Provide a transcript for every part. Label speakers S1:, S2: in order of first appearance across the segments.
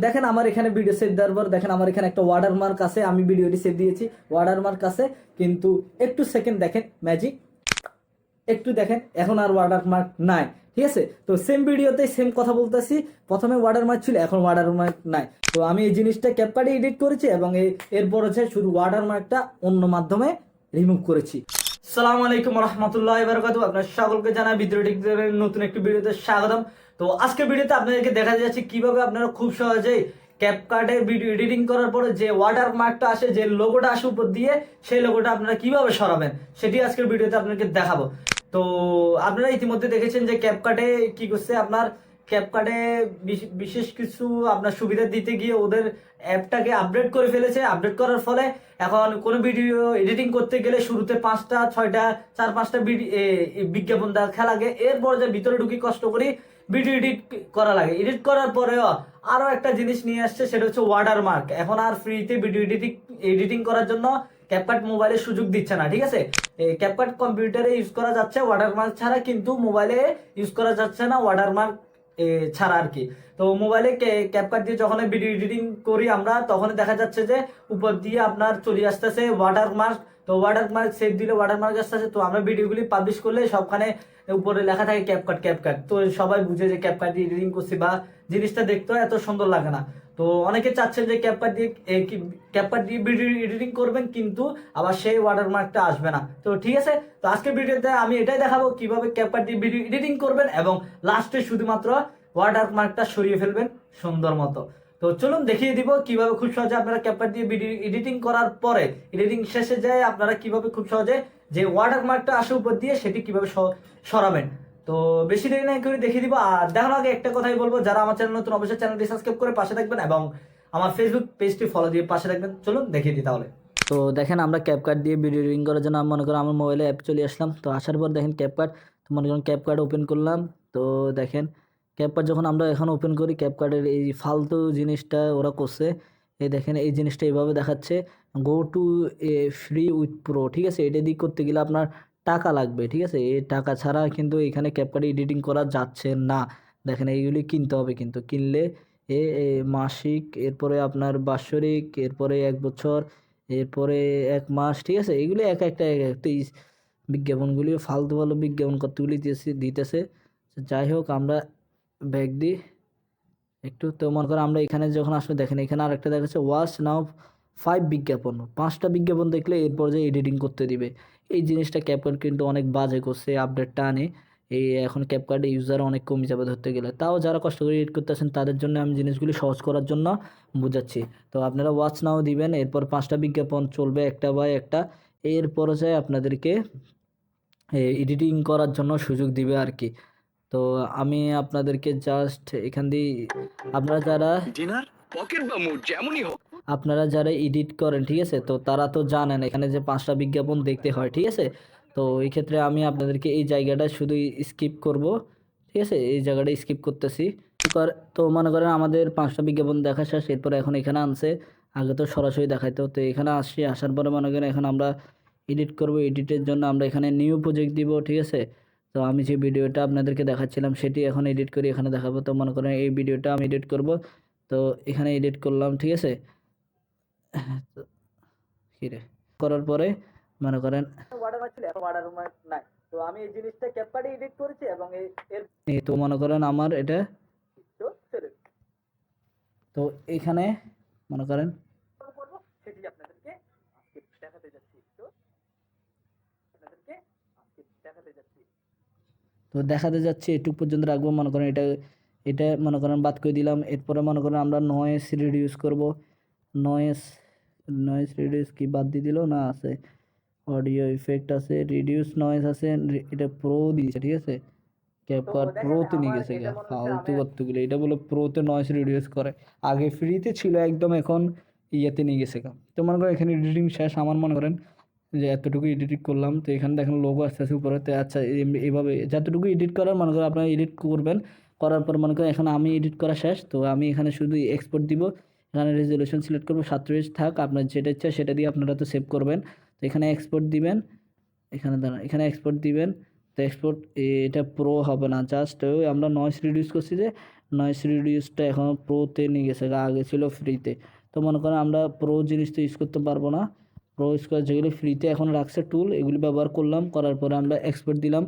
S1: দেখেন আমার এখানে ভিডিও সেভ দেওয়ার পর দেখেন আমার এখানে একটা ওয়াটার মার্ক আছে, আমি ভিডিওটি সেভ দিয়েছি। ওয়াটার মার্ক আছে, কিন্তু একটু সেকেন্ড দেখেন ম্যাজিক একটু দেখেন, এখন আর ওয়াটার মার্ক নাই, ঠিক আছে? তো সেম ভিডিওতে সেম কথা বলতেছি। প্রথমে ওয়াটার মার্ক ছিল, এখন ওয়াটার মার্ক নাই। তো আমি এই জিনিসটা ক্যাপকার্ডে এডিট করেছি এবং এরপর হচ্ছে শুধু ওয়াটার মার্কটা অন্য মাধ্যমে রিমুভ করেছি। সালাম আলাইকুম রহমতুল্লাহ বারকাতু আপনার সকলকে জানাই বিদ্রোহ নতুন একটি ভিডিওতে স্বাগতম। তো আজকের ভিডিওতে আপনাদেরকে দেখা যাচ্ছে কীভাবে আপনারা খুব সহজেই ক্যাপকার্টে ভিডিও এডিটিং করার পরে যে ওয়াটার মার্কটা আসে, যে লোগোটা আসে উপর দিয়ে, সেই লোগোটা আপনারা কীভাবে সরাবেন, সেটি আজকের ভিডিওতে আপনাদেরকে দেখাবো। তো আপনারা ইতিমধ্যে দেখেছেন যে ক্যাপকার্টে কি করছে, আপনার ক্যাপকার্টে বিশেষ কিছু আপনার সুবিধা দিতে গিয়ে ওদের অ্যাপটাকে আপডেট করে ফেলেছে। আপডেট করার ফলে এখন কোনো ভিডিও এডিটিং করতে গেলে শুরুতে পাঁচটা, ছয়টা, চার পাঁচটা বিজ্ঞাপন দেখা লাগে। এরপর যে ভিতরে ঢুকি কষ্ট করি ভিডিও এডিট করা লাগে। এডিট করার পরেও আরও একটা জিনিস নিয়ে আসছে, সেটা হচ্ছে ওয়াটার মার্ক এখন আর ফ্রিতে ভিডিও এডিটিং এডিটিং করার জন্য ক্যাপকাট মোবাইলে সুযোগ দিচ্ছে না, ঠিক আছে? ক্যাপকাট কম্পিউটারে ইউজ করা যাচ্ছে ওয়াটার মার্ক ছাড়া কিন্তু মোবাইলে ইউজ করা যাচ্ছে না ওয়াটার মার্ক ছাড়া আর কি। তো মোবাইলে ক্যাপকাট দিয়ে যখন ভিডিও এডিটিং করি আমরা তখন দেখা যাচ্ছে যে, উপর দিয়ে আপনার চলে আসতেছে ওয়াটার মার্ক তো ওয়াটার মার্ক সেভ দিলে ওয়াটার মার্ক আসতেছে তো আমরা ভিডিওগুলি পাবলিশ করলে সবখানে উপরে লেখা থাকে ক্যাপকাট ক্যাপকাট তো সবাই বুঝে যে ক্যাপকাট দিয়ে এডিটিং করছি বা জিনিসটা দেখতেও এত সুন্দর লাগে না। তো অনেকে চাচ্ছেন যে ক্যাপকাট দিয়ে ক্যাপকাট দিয়ে ভিডিও এডিটিং করবেন, কিন্তু আবার সেই ওয়াটারমার্কটা আসবে না। তো ঠিক আছে, তো আজকের ভিডিওতে আমি এটাই দেখাবো কীভাবে ক্যাপকাট দিয়ে ভিডিও এডিটিং করবেন এবং লাস্টে শুধুমাত্র ওয়াটারমার্কটা সরিয়ে ফেলবেন সুন্দর মতো। তো চলুন দেখিয়ে দিব কীভাবে খুব সহজে আপনারা ক্যাপকাট দিয়ে ভিডিও এডিটিং করার পরে এডিটিং শেষে যায় আপনারা কীভাবে খুব সহজে যে ওয়াটার মার্কটা আসে উপর দিয়ে সেটি কীভাবে সরাবেন। তো বেশি দেরি না করে দেখিয়ে দিব। আর দেখার আগে একটা কথাই বলব, যারা আমার চ্যানেল নতুন অবশ্যই চ্যানেলটি সাবস্ক্রাইব করে পাশে থাকবেন এবং আমার ফেসবুক পেজটি ফলো দিয়ে পাশে থাকবেন। চলুন দেখিয়ে দিই তাহলে। তো দেখেন আমরা ক্যাপকার্ড দিয়ে ভিডিও এডিটিং করার জন্য, মনে করেন আমার মোবাইলে অ্যাপ চলে আসলাম। তো আসার পর দেখেন ক্যাপকার্ড তো মনে করেন ক্যাপকার্ড ওপেন করলাম। তো দেখেন ক্যাপকার্ড যখন আমরা এখন ওপেন করি ক্যাপকার্ডের এই ফালতু জিনিসটা ওরা করছে। এই দেখেন, এই জিনিসটা এইভাবে দেখাচ্ছে। Go to a free with pro ঠিক আছে? এটা দিয়ে করতে গেলে আপনার টাকা লাগবে, ঠিক আছে? এই টাকা ছাড়া কিন্তু এখানে ক্যাপকার্ডে এডিটিং করা যাচ্ছে না। দেখেন, এইগুলি কিনতে হবে কিন্তু। কিনলে এ মাসিক, এরপরে আপনার বাৎসরিক, এরপরে এক বছর, এরপরে এক মাস, ঠিক আছে? এগুলি এক একটা এক একটা বিজ্ঞাপনগুলি ফালতু ভালো বিজ্ঞাপন দিতেছে দিতেছে। যাই হোক, আমরা ব্যাগ দিই। একটু তো মনে করো আমরা এখানে যখন আসলে দেখেন এখানে আরেকটা দেখাচ্ছে ওয়াচ নাও ফাইভ বিজ্ঞাপন। পাঁচটা বিজ্ঞাপন দেখলে এরপর যে এডিটিং করতে দিবে। এই জিনিসটা ক্যাপকার্ড কিন্তু অনেক বাজে করছে আপডেটটা আনে। এই এখন ক্যাপকার্ডে ইউজার অনেক কমে যাবে ধরতে গেলে। তাও যারা কষ্ট করে এডিট করতেছেন, তাদের জন্য আমি জিনিসগুলি সহজ করার জন্য বুঝাচ্ছি। তো আপনারা ওয়াচ নাও দিবেন, এরপর পাঁচটা বিজ্ঞাপন চলবে একটা বা একটা। এরপর যায় আপনাদেরকে এডিটিং করার জন্য সুযোগ দিবে আর কি। তো আমি আপনাদেরকে জাস্ট এখান দিয়ে আপনারা যারা
S2: ডিনার পকেট বা মুড যেমনই হোক।
S1: আপনারা যারা এডিট করেন ঠিক আছে? তো তারা তো জানেন এখানে যে পাঁচটা বিজ্ঞাপন দেখতে হয় ঠিক আছে? তো এই ক্ষেত্রে আমি আপনাদেরকে এই জায়গাটা শুধু স্কিপ করব ঠিক আছে? এই জায়গাটা স্কিপ করতেছি। কর- তো মনে করেন আমাদের পাঁচটা বিজ্ঞাপন দেখা শেষ এরপরে এখন এখানে আনছে। আগে তো সরাসরি দেখাইতো তো এখানে আসছি আসার পরে মনে করেন এখন আমরা এডিট করব এডিটের জন্য আমরা এখানে নিউ প্রজেক্ট দিব ঠিক আছে? তো আমি যে ভিডিওটা আপনাদেরকে দেখাচ্ছিলাম সেটি এখন এডিট করে এখানে দেখাবো। তো মনে করেন এই ভিডিওটা আমি এডিট করব। তো এখানে এডিট করলাম ঠিক আছে? কিরে করার পরে মনে করেন তো আমি এই জিনিসটা এডিট করেছি এবং এই তো মনে করেন আমার এটা তো এখানে মনে করেন সেটি আপনাদেরকে আজকে দেখাতে যাচ্ছি তো আপনাদেরকে আজকে দেখাতে যাচ্ছি তো দেখাতে যাচ্ছে এটুক পর্যন্ত রাখব। মনে করেন এটা এটা মনে করেন বাদ করে দিলাম। এরপরে মনে করেন আমরা নয়েস রিডিউস করব। নয়েস নয়েস রিডিউস কি বাদ দিয়ে দিল? না আছে। অডিও ইফেক্ট আছে রিডিউস নয়েস আছে এটা প্রো দিয়েছে ঠিক আছে? ক্যাপকাট প্রোতে নিয়ে গেছে গা ফালতু কতগুলো। এটা বলে প্রোতে নয়েস রিডিউস করে। আগে ফ্রিতে ছিল একদম এখন ইয়েতে নিয়ে গেছে গা। তো মনে করেন এখানে এডিটিং শেষ। আমার মনে করেন যে এতটুকু এডিট করলাম, তো এখানে দেখেন লোগো আসতে আসতে উপরে। তো আচ্ছা এইভাবে যতটুকু এডিট করার মনে করেন আপনারা এডিট করবেন, করার পর মনে করেন এখন আমি এডিট করা শেষ। তো আমি এখানে শুধু এক্সপোর্ট দিব, এখানে রেজলিউশন সিলেক্ট করব সাতত্রিশ থাক, আপনার যেটা ইচ্ছা সেটা দিয়ে আপনারা তো সেভ করবেন। তো এখানে এক্সপোর্ট দিবেন, এখানে দাঁড়ান, এখানে এক্সপোর্ট দিবেন। তো এক্সপোর্ট এটা প্রো হবে না জাস্ট আমরা নয়েস রিডিউস করছি যে নয়েস রিডিউসটা এখন প্রোতে নিয়ে গেছে, আগে ছিল ফ্রিতে তো। মনে করেন আমরা প্রো জিনিস তো ইউজ করতে পারব না। প্রো করার যেগুলি ফ্রিতে এখন রাখছে টুল এগুলি ব্যবহার করলাম, করার পরে আমরা এক্সপোর্ট দিলাম।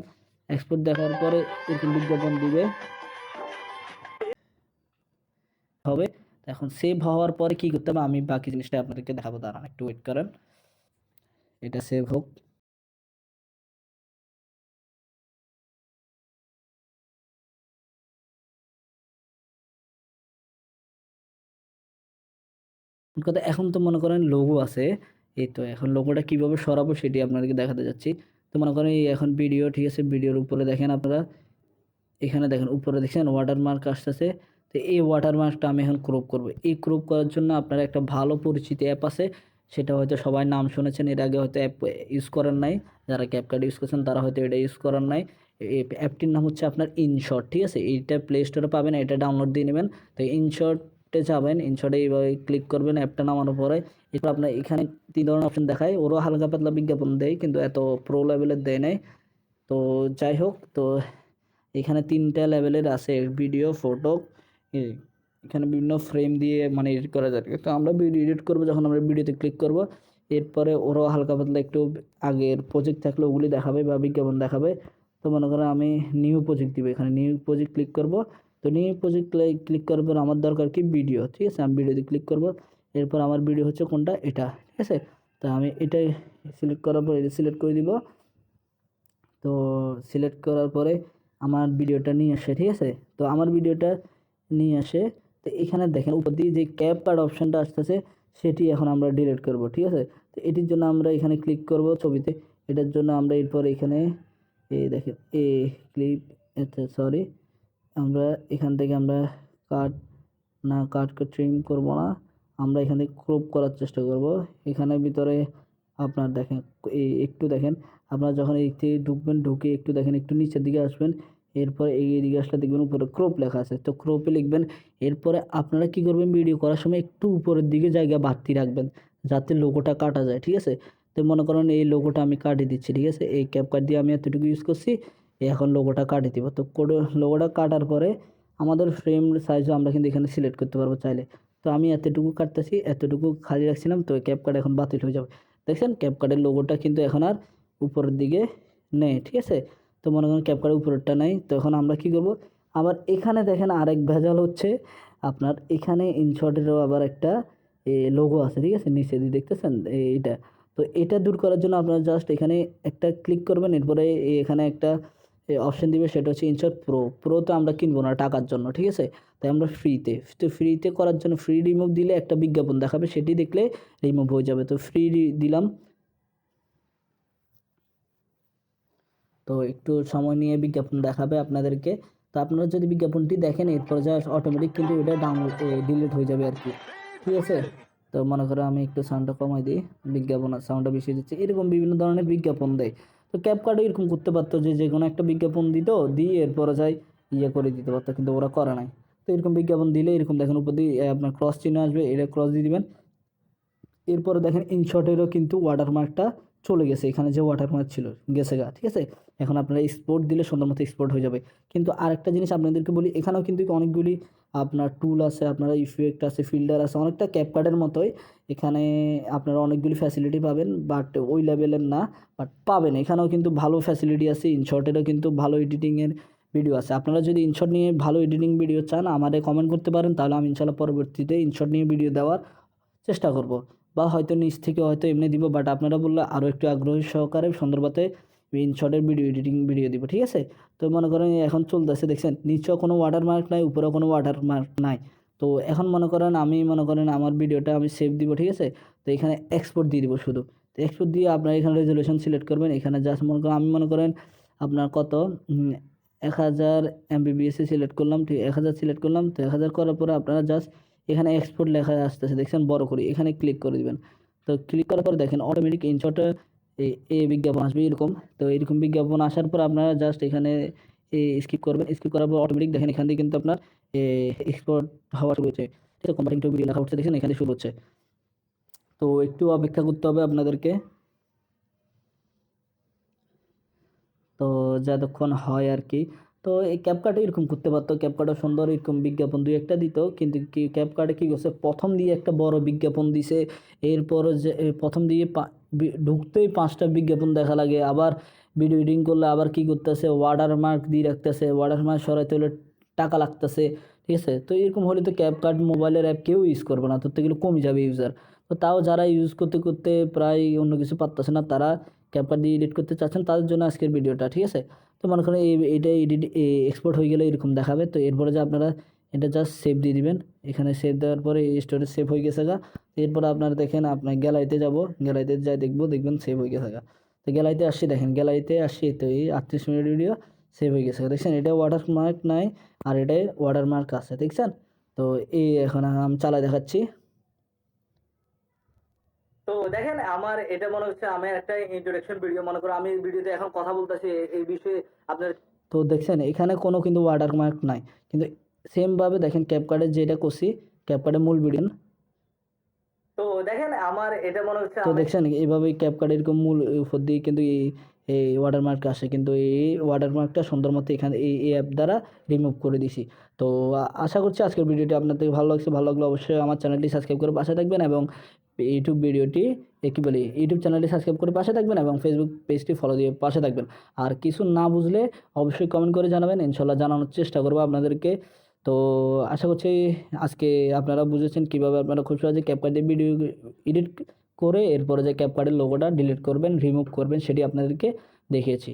S1: এক্সপোর্ট দেখার পরে এরকম বিজ্ঞাপন দিবে। হবে। এখন সেভ হওয়ার পরে কি করতে হবে? আমি বাকি জিনিসটা আপনাদেরকে দেখাবো, দাঁড়ান একটু ওয়েট করেন। এটা সেভ হোক। কথা এখন তো মনে করেন লোগো আছে। এই তো এখন লোগোটা কীভাবে সরাবো সেটি আপনাদেরকে দেখাতে যাচ্ছি। তো মনে করেন এই এখন ভিডিও ঠিক আছে? ভিডিওর উপরে দেখেন আপনারা। এখানে দেখেন, উপরে দেখছেন ওয়াটারমার্ক আসতেছে। তো এই ওয়াটারমার্কটা আমি এখন ক্রপ করব। এই ক্রপ করার জন্য আপনার একটা ভালো পরিচিত অ্যাপ আছে। সেটা হয়তো সবাই নাম শুনেছেন। এর আগে হয়তো অ্যাপ ইউজ করেন নাই। যারা ক্যাপকার্ড ইউজ করছেন, তারা হয়তো এটা ইউজ করেন নাই। অ্যাপটির নাম হচ্ছে আপনার ইনশর্ট ঠিক আছে? এইটা প্লে স্টোরে পাবেন, এটা ডাউনলোড দিয়ে নেবেন। তো ইনশর্টে যাবেন ইনশর্টে এইভাবে ক্লিক করবেন অ্যাপটা নামানোর পরে। এরপর আপনার এখানে তিন ধরনের অপশন দেখায়। ওরও হালকা পাতলা বিজ্ঞাপন দেয়, কিন্তু এত প্রো লেভেলের দেয় নাই। তো যাই হোক, তো এখানে তিনটা লেভেলের আছে ভিডিও ফটো এখানে বিভিন্ন ফ্রেম দিয়ে মানে এডিট করা যায়। তো আমরা ভিডিও এডিট করব যখন আমরা ভিডিওতে ক্লিক করব। এরপরে ওরাও হালকা পাতলা একটু আগের প্রজেক্ট থাকলে ওগুলি দেখাবে বা বিজ্ঞাপন দেখাবে। তো মনে করেন আমি নিউ প্রজেক্ট দিব। এখানে নিউ প্রজেক্ট ক্লিক করব। তো নিউ প্রজেক্ট ক্লিক করার পর আমার দরকার কি? ভিডিও, ঠিক আছে? আমি ভিডিওতে ক্লিক করব। এরপর আমার ভিডিও হচ্ছে কোনটা? এটা, ঠিক আছে? তো আমি এটাই সিলেক্ট করার পর এটা সিলেক্ট করে দিব। তো সিলেক্ট করার পরে আমার ভিডিওটা নিয়ে আসে, ঠিক আছে? তো আমার ভিডিওটা নিয়ে আসে। তো এখানে দেখেন, উপর দিয়ে যে ক্যাপ কার্ড অপশানটা আসতেছে, সেটি এখন আমরা ডিলিট করব, ঠিক আছে? তো এটির জন্য আমরা এখানে ক্লিক করব ছবিতে। এটার জন্য আমরা এরপর এখানে এই দেখেন, এ ক্লিপ সরি আমরা এখান থেকে আমরা কাট না কাট ট্রিম করব না। আমরা এখান ক্রপ করার চেষ্টা করব। এখানে ভিতরে আপনার দেখেন, এই একটু দেখেন, আপনারা যখন এই থেকে ঢুকবেন, ঢুকে একটু দেখেন, একটু নিচের দিকে আসবেন, এরপরে এই দিকে আসলে দেখবেন উপরে ক্রপ লেখা আছে। তো ক্রপে লিখবেন, এরপরে আপনারা কি করবেন ভিডিও করার সময় একটু উপরের দিকে জায়গা বাড়তি রাখবেন, যাতে লোগোটা কাটা যায়, ঠিক আছে? তো মনে করেন এই লোগোটা আমি কাটিয়ে দিচ্ছি, ঠিক আছে? এই ক্যাপ কাট দিয়ে আমি এতটুকু ইউজ করছি। এখন লোগোটা কাটিয়ে দিব। তো লোগোটা কাটার পরে আমাদের ফ্রেম সাইজও আমরা কিন্তু এখানে সিলেক্ট করতে পারব চাইলে। তো আমি এতটুকু কাটতেছি, এতটুকু খালি রাখছিলাম, তো ক্যাপ কাট এখন বাতিল হয়ে যাবে। দেখছেন ক্যাপ কাটের লোগোটা কিন্তু এখন আর উপরের দিকে নেই, ঠিক আছে? তো মনে করেন ক্যাপ কাটের উপরেরটা নেই। তো এখন আমরা কি করব? আবার এখানে দেখেন আরেক ভেজাল হচ্ছে। আপনার এখানে ইনশর্টেরও আবার একটা লোগো আছে, ঠিক আছে? নিচে দিয়ে দেখতেছেন? এইটা তো এটা দূর করার জন্য আপনারা জাস্ট এখানে একটা ক্লিক করবেন। এরপরে এখানে একটা অপশন দিবে সেটা হচ্ছে ইনশর্ট প্রো প্রো তো আমরা কিনবো না টাকার জন্য, ঠিক আছে? তাই আমরা ফ্রিতে তো ফ্রিতে করার জন্য ফ্রি রিমুভ দিলে একটা বিজ্ঞাপন দেখাবে, সেটি দেখলে রিমুভ হয়ে যাবে। তো ফ্রি দিলাম। তো একটু সময় নিয়ে বিজ্ঞাপন দেখাবে আপনাদেরকে। তো আপনারা যদি বিজ্ঞাপনটি দেখেন, এরপর যা অটোমেটিক কিন্তু এটা ডাউনলোড ডিলিট হয়ে যাবে আর কি। ঠিক আছে? তো মনে করো আমি একটু সাউন্ডটা কমাই দিই। বিজ্ঞাপন সাউন্ডটা বেশি দিচ্ছি। এরকম বিভিন্ন ধরনের বিজ্ঞাপন দেয়। তো ক্যাপকার্ডও এরকম করতে পারতো যে যে কোনো একটা বিজ্ঞাপন দিত, দিয়ে এরপরে যাই ইয়ে করে দিতে পারতো, কিন্তু ওরা করে নাই। তো এরকম বিজ্ঞাপন দিলে এরকম দেখেন উপর দিয়ে আপনার ক্রস চিহ্ন আসবে, এটা ক্রস দিয়ে দিবেন। এরপরে দেখেন ইনশর্টেরও কিন্তু ওয়াটারমার্কটা চলে গেছে, এখানে যে ওয়াটারমার্ক ছিল, গেছে গা, ঠিক আছে? এখন আপনারা এক্সপোর্ট দিলে সুন্দর মতো এক্সপোর্ট হয়ে যাবে। কিন্তু আরেকটা জিনিস আপনাদেরকে বলি, এখানেও কিন্তু অনেকগুলি আপনার টুল আছে, আপনার ইফেক্ট আছে ফিল্টার আছে, অনেকটা ক্যাপকার্ডের মতোই। এখানে আপনারা অনেকগুলি ফ্যাসিলিটি পাবেন বাট ওই লেভেলের না বাট পাবেন। এখানেও কিন্তু ভালো ফ্যাসিলিটি আছে ইনশর্টেরও কিন্তু ভালো এডিটিংয়ের ভিডিও আছে। আপনারা যদি ইনশর্ট নিয়ে ভালো এডিটিং ভিডিও চান আমাদের কমেন্ট করতে পারেন, তাহলে আমি ইনশাল্লাহ পরবর্তীতে ইনশর্ট নিয়ে ভিডিও দেওয়ার চেষ্টা করব। বা হয়তো নিচ থেকে হয়তো এমনি দিব বাট আপনারা বললে আরও একটু আগ্রহী সহকারে সুন্দরভাবে ইনশর্টের ভিডিও এডিটিং ভিডিও দিব, ঠিক আছে? তো মনে করেন এখন চলতেছে, দেখছেন? নিচেও কোনো ওয়াটারমার্ক নাই, উপরেও কোনো ওয়াটারমার্ক নাই। তো এখন মনে করেন আমি মনে করেন আমার ভিডিওটা আমি সেভ দিব, ঠিক আছে? তো এখানে এক্সপোর্ট দিয়ে দিব শুধু। তো এক্সপোর্ট দিয়ে আপনার এখানে রেজলিউশন সিলেক্ট করবেন। এখানে জাস্ট মনে করেন আমি মনে করেন আপনার কত? এক হাজার এমবিবিএসে সিলেক্ট করলাম, ঠিক, এক হাজার সিলেক্ট করলাম। তো এক হাজার করার পরে আপনারা জাস্ট এখানে এক্সপোর্ট লেখা আসতেছে, দেখছেন? বড় করে। এখানে ক্লিক করে দিবেন। তো ক্লিক করার পর দেখেন অটোমেটিক ইনশটে এই বিজ্ঞাপন আসবে এরকম। তো এরকম বিজ্ঞাপন আসার পর আপনারা জাস্ট এখানে স্কিপ করবেন। স্কিপ করার পর অটোমেটিক দেখেন এখান থেকে কিন্তু আপনার এক্সপোর্ট হওয়া শুরু হচ্ছে। ঠিক আছে কোম্পানি টু ভিডিও লেখা উঠছে দেখেন এখানে শুরু হচ্ছে। তো একটু অপেক্ষা করতে হবে আপনাদেরকে। তো যতক্ষণ হয় আর কি। তো এই ক্যাপকার্টে এরকম করতে পারতো। ক্যাপকার্টে সুন্দর এরকম বিজ্ঞাপন দুই একটা দিত। কিন্তু কি ক্যাপকার্টে কী করছে? প্রথম দিয়ে একটা বড় বিজ্ঞাপন দিছে। এরপর যে প্রথম দিয়ে ঢুকতেই পাঁচটা বিজ্ঞাপন দেখা লাগে। আবার ভিডিও এডিটিং করলে আবার কী করতেছে? ওয়াটার মার্ক দিয়ে রাখতেছে ওয়াটার মার্ক সরাইতে হলে টাকা লাগতেছে, ঠিক আছে? তো এরকম হলে তো ক্যাপকার্ট মোবাইলের অ্যাপ কেউ ইউজ করবে না। তো এগুলো কমে যাবে ইউজার তো তাও যারা ইউজ করতে করতে প্রায় অন্য কিছু পারতেছে না, তারা ক্যাপকার্ট দিয়ে এডিট করতে চাচ্ছেন, তাদের জন্য আজকের ভিডিওটা ঠিক আছে? তো মনে করেন এটা এডিট এক্সপোর্ট হয়ে গেলে এরকম দেখাবে। তো এরপরে যে আপনারা এটা জাস্ট সেভ দিয়ে দিবেন। এখানে সেভ দেওয়ার পরে এই স্টোরেজ সেভ হয়ে গেছে গা। এরপর আপনারা দেখেন আপনার গ্যালারিতে যাব। গ্যালারিতে যাই দেখব দেখবেন সেভ হয়ে গেছে গা। তো গ্যালারিতে আসছি দেখেন গ্যালারিতে আসছি তো এই আটত্রিশ মিনিট ভিডিও সেভ হয়ে গেছে দেখছেন এটা ওয়াটার মার্ক নাই আর এটাই ওয়াটার মার্ক আছে দেখছেন? তো এই এখন আমি চালাই দেখাচ্ছি। তো দেখেন আমার এটা মনে হচ্ছে আমি একটা ইন্ট্রোডাকশন ভিডিও মনে করো। আমি ভিডিওতে এখন কথা বলতেছি এই বিষয়ে আপনার তো দেখছেন এখানে কোনো কিন্তু ওয়াটার মার্ক নাই। কিন্তু সেমভাবে দেখেন ক্যাপকার্ডের যেটা করছি ক্যাপকার্ডের মূল ভিডিও তো দেখেন আমার এটা মনে হচ্ছে তো দেখছেন এইভাবে ক্যাপকার্ড এরকম মূল উপর দিয়ে কিন্তু এই এই ওয়াটারমার্ক আসে। কিন্তু এই ওয়াটারমার্কটা সুন্দর মতো এখানে এই অ্যাপ দ্বারা রিমুভ করে দিছি। তো আশা করছি আজকের ভিডিওটি আপনাদের ভালো লাগছে। ভালো লাগলে অবশ্যই আমার চ্যানেলটি সাবস্ক্রাইব করে পাশে থাকবেন এবং ইউটিউব ভিডিওটি কী বলি ইউটিউব চ্যানেলটি সাবস্ক্রাইব করে পাশে থাকবেন এবং ফেসবুক পেজটি ফলো দিয়ে পাশে থাকবেন। আর কিছু না বুঝলে অবশ্যই কমেন্ট করে জানাবেন। ইনশাল্লাহ জানানোর চেষ্টা করব আপনাদেরকে। তো আশা করছি আজকে আপনারা বুঝেছেন কীভাবে আপনারা খুব সহজে ক্যাপকার্ডে ভিডিও এডিট করে এরপরে যে ক্যাপকার্ডের লোগোটা ডিলিট করবেন রিমুভ করবেন, সেটি আপনাদেরকে দেখিয়েছি।